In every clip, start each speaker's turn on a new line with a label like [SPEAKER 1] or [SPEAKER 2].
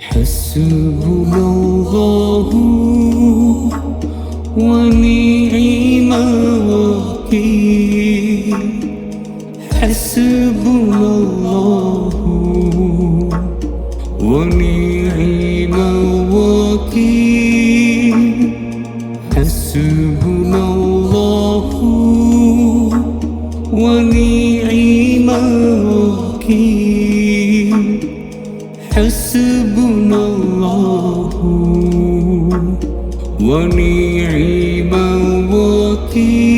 [SPEAKER 1] حسبنا الله ونعيم الوكيل. حسبنا الله ونعيم الوكيل. حسبنا الله ونعيم الوكيل. حسبنا الله ونعم الوكيل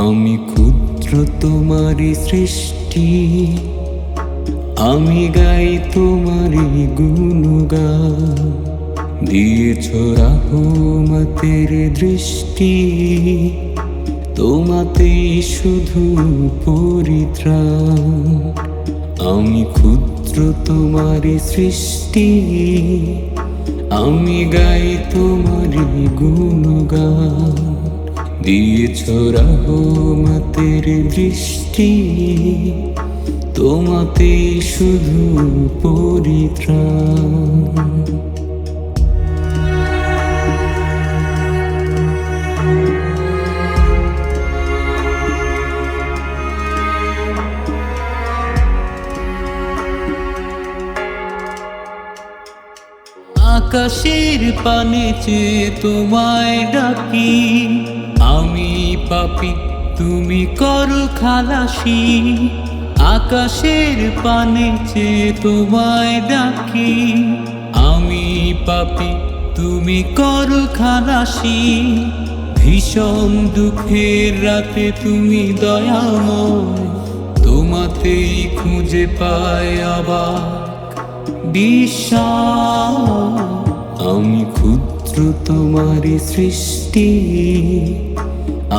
[SPEAKER 1] আমি ক্ষুদ্র তোমারই সৃষ্টি আমি গাই তোমারই গুণগান দিয়েছ রাহমতের দৃষ্টি তোমাতেই শুধু পরিত্রাণ। আমি ক্ষুদ্র তোমারই সৃষ্টি। আমি গাই তোমারই গুণগান। দিয়েছ রাহমতের দৃষ্টি। তোমাতে শুধু পরিত্রাণ। আকাশের পানে চেয়ে তোমায় ডাকি, আমি পাপি, তুমি করো খালাসি। আকাশের পানে চেয়ে তোমায় ডাকি, আমি পাপি, তুমি করো খালাসি। ভীষণ দুঃখের রাতে তুমি দয়াময়, তোমাতেই খুঁজে পায় আবার বিশ্বাস। আমি ক্ষুদ্র তোমারি সৃষ্টি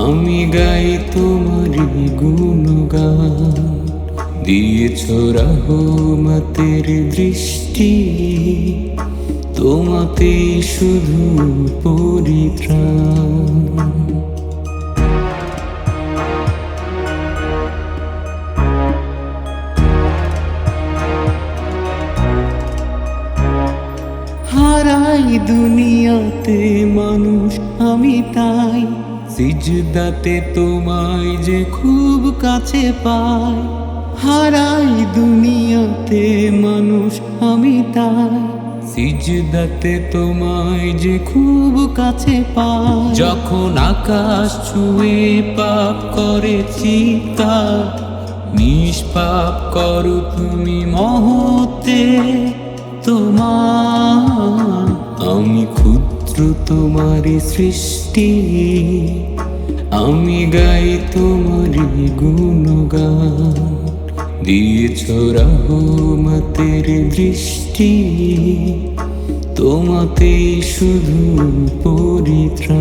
[SPEAKER 1] আমি গাই তোমারি গুণগান। দিয়েছ রাহমতের দৃষ্টি তোমাতে শুধু পরিত্রাণ। দুনিয়াতে মানুষ, আমি তাই। সিজদাতে তোমায় যে খুব কাছে পাই। হারাই দুনিয়াতে মানুষ, আমি তাই। সিজদাতে তোমায় যে খুব কাছে পাই। যখন আকাশ ছুঁয়ে পাপ করেছি তা নিষ্পাপ করো তুমি মহতে তোমার। আমি ক্ষুদ্র তোমারি সৃষ্টি আমি গাই তোমারি গুণগান। দিয়েছ রহমতের দৃষ্টি তোমাতে শুধু পরিত্রাণ।